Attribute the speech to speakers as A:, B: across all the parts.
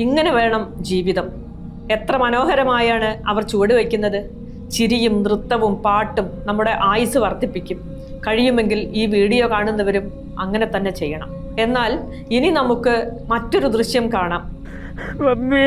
A: ഇങ്ങനെ വേണം ജീവിതം. എത്ര മനോഹരമായാണ് അവർ ചുവടുവെക്കുന്നത് ചിരിയും നൃത്തവും പാട്ടും നമ്മുടെ ആയുസ് വർദ്ധിപ്പിക്കും. കഴിയുമെങ്കിൽ ഈ വീഡിയോ കാണുന്നവരും അങ്ങനെ തന്നെ ചെയ്യണം. എന്നാൽ ഇനി നമുക്ക് മറ്റൊരു ദൃശ്യം കാണാം.
B: മമ്മി.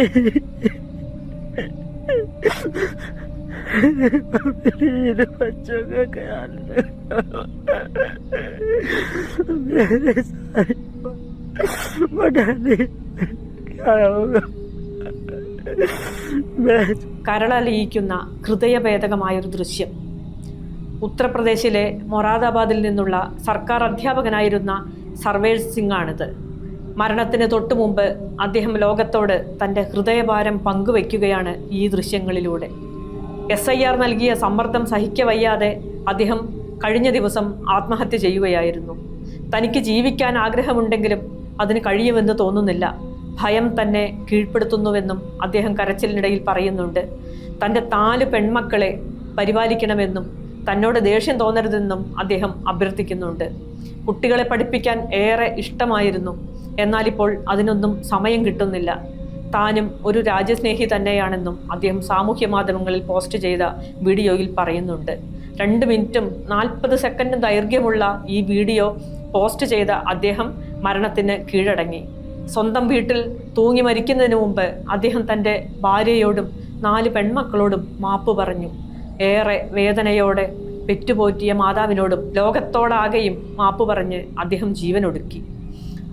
A: കരളലിയിക്കുന്ന ഹൃദയഭേദകമായൊരു ദൃശ്യം. ഉത്തർപ്രദേശിലെ മൊറാദാബാദിൽ നിന്നുള്ള സർക്കാർ അധ്യാപകനായിരുന്ന സർവേർ സിംഗാണിത്. മരണത്തിന് തൊട്ടു മുമ്പ് അദ്ദേഹം ലോകത്തോട് തന്റെ ഹൃദയഭാരം പങ്കുവയ്ക്കുകയാണ് ഈ ദൃശ്യങ്ങളിലൂടെ. എസ് ഐ ആർ നൽകിയ സമ്മർദ്ദം സഹിക്കവയ്യാതെ അദ്ദേഹം കഴിഞ്ഞ ദിവസം ആത്മഹത്യ ചെയ്യുകയായിരുന്നു. തനിക്ക് ജീവിക്കാൻ ആഗ്രഹമുണ്ടെങ്കിലും അതിന് കഴിയുമെന്ന് തോന്നുന്നില്ല. ഭയം തന്നെ കീഴ്പ്പെടുത്തുന്നുവെന്നും അദ്ദേഹം കരച്ചിലിനിടയിൽ പറയുന്നുണ്ട്. തന്റെ നാല് പെൺമക്കളെ പരിപാലിക്കണമെന്നും തന്നോട് ദേഷ്യം തോന്നരുതെന്നും അദ്ദേഹം അഭ്യർത്ഥിക്കുന്നുണ്ട്. കുട്ടികളെ പഠിപ്പിക്കാൻ ഏറെ ഇഷ്ടമായിരുന്നു. എന്നാൽ ഇപ്പോൾ അതിനൊന്നും സമയം കിട്ടുന്നില്ല. താനും ഒരു രാജ്യസ്നേഹി തന്നെയാണെന്നും അദ്ദേഹം സാമൂഹ്യ മാധ്യമങ്ങളിൽ പോസ്റ്റ് ചെയ്ത വീഡിയോയിൽ പറയുന്നുണ്ട്. രണ്ട് മിനിറ്റും നാൽപ്പത് സെക്കൻഡും ദൈർഘ്യമുള്ള ഈ വീഡിയോ പോസ്റ്റ് ചെയ്ത അദ്ദേഹം മരണത്തിന് കീഴടങ്ങി. സ്വന്തം വീട്ടിൽ തൂങ്ങി മരിക്കുന്നതിന് മുമ്പ് അദ്ദേഹം തന്റെ ഭാര്യയോടും നാല് പെൺമക്കളോടും മാപ്പ് പറഞ്ഞു. ഏറെ വേദനയോടെ പെറ്റുപോറ്റിയ മാതാവിനോടും ലോകത്തോടാകെയും മാപ്പ് പറഞ്ഞ് അദ്ദേഹം ജീവനൊടുക്കി.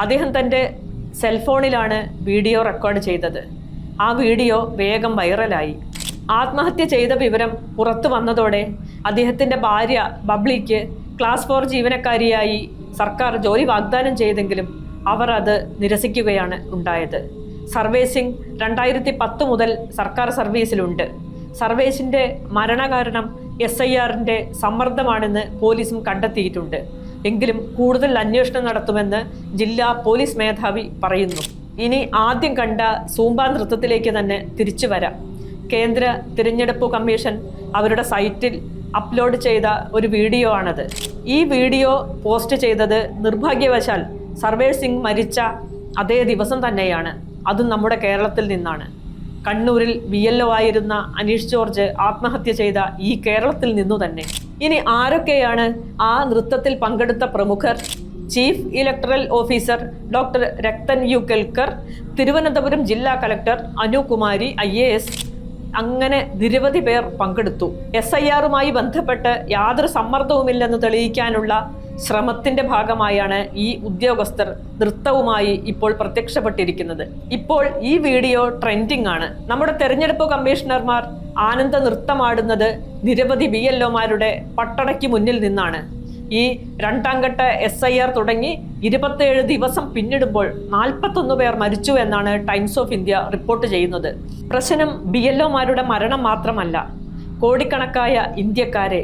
A: അദ്ദേഹം തന്റെ സെൽഫോണിലാണ് വീഡിയോ റെക്കോർഡ് ചെയ്തത്. ആ വീഡിയോ വേഗം വൈറലായി. ആത്മഹത്യ ചെയ്ത വിവരം പുറത്തു വന്നതോടെ അദ്ദേഹത്തിന്റെ ഭാര്യ ബബ്ലിക്ക് ക്ലാസ് ഫോർ ജീവനക്കാരിയായി സർക്കാർ ജോലി വാഗ്ദാനം ചെയ്തെങ്കിലും അവർ അത് നിരസിക്കുകയാണ് ഉണ്ടായത്. സർവേസിംഗ് രണ്ടായിരത്തി പത്ത് മുതൽ സർക്കാർ സർവീസിലുണ്ട്. സർവേസിന്റെ മരണകാരണം എസ് ഐ ആറിന്റെ സമ്മർദ്ദമാണെന്ന് പോലീസും കണ്ടെത്തിയിട്ടുണ്ട്. എങ്കിലും കൂടുതൽ അന്വേഷണം നടത്തുമെന്ന് ജില്ലാ പോലീസ് മേധാവി പറയുന്നു. ഇനി ആദ്യം കണ്ട സൂമ്പ നൃത്തത്തിലേക്ക് തന്നെ തിരിച്ചു വരാം. കേന്ദ്ര തിരഞ്ഞെടുപ്പ് കമ്മീഷൻ അവരുടെ സൈറ്റിൽ അപ്ലോഡ് ചെയ്ത ഒരു വീഡിയോ ആണത് ഈ വീഡിയോ പോസ്റ്റ് ചെയ്തത് നിർഭാഗ്യവശാൽ സർവേർ സിംഗ് മരിച്ച അതേ ദിവസം തന്നെയാണ്. അതും നമ്മുടെ കേരളത്തിൽ നിന്നാണ്. കണ്ണൂരിൽ വി എൽ ഒ ആയിരുന്ന അനീഷ് ജോർജ് ആത്മഹത്യ ചെയ്ത ഈ കേരളത്തിൽ നിന്നു തന്നെ. ഇനി ആരൊക്കെയാണ് ആ നൃത്തത്തിൽ പങ്കെടുത്ത പ്രമുഖർ? Chief electoral officer doctor Rathan U Kelkar Thiruvananthapuram ജില്ലാ collector Anukumari I A S അങ്ങനെ നിരവധി പേർ പങ്കെടുത്തു. എസ് ഐ ആറുമായി ബന്ധപ്പെട്ട് യാതൊരു സമ്മർദ്ദവുമില്ലെന്ന് തെളിയിക്കാനുള്ള ശ്രമത്തിന്റെ ഭാഗമായാണ് ഈ ഉദ്യോഗസ്ഥർ നൃത്തവുമായി ഇപ്പോൾ പ്രത്യക്ഷപ്പെട്ടിരിക്കുന്നത്. ഇപ്പോൾ ഈ വീഡിയോ ട്രെൻഡിംഗ് ആണ് നമ്മുടെ തെരഞ്ഞെടുപ്പ് കമ്മീഷണർമാർ ആനന്ദ നൃത്തമാടുന്നത് നിരവധി ബി എൽ ഒമാരുടെ പട്ടടയ്ക്ക് മുന്നിൽ നിന്നാണ്. ഈ രണ്ടാം ഘട്ട എസ് ഐ ആർ തുടങ്ങി ഇരുപത്തേഴ് ദിവസം പിന്നിടുമ്പോൾ നാൽപ്പത്തൊന്ന് പേർ മരിച്ചു എന്നാണ് ടൈംസ് ഓഫ് ഇന്ത്യ റിപ്പോർട്ട് ചെയ്യുന്നത്. പ്രശ്നം ബി എൽ ഒമാരുടെ മരണം മാത്രമല്ല കോടിക്കണക്കായ ഇന്ത്യക്കാരെ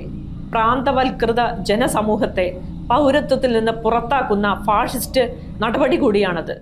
A: പ്രാന്തവൽകൃത ജനസമൂഹത്തെ പൗരത്വത്തിൽ നിന്ന് പുറത്താക്കുന്ന ഫാഷിസ്റ്റ് നടപടി കൂടിയാണത്.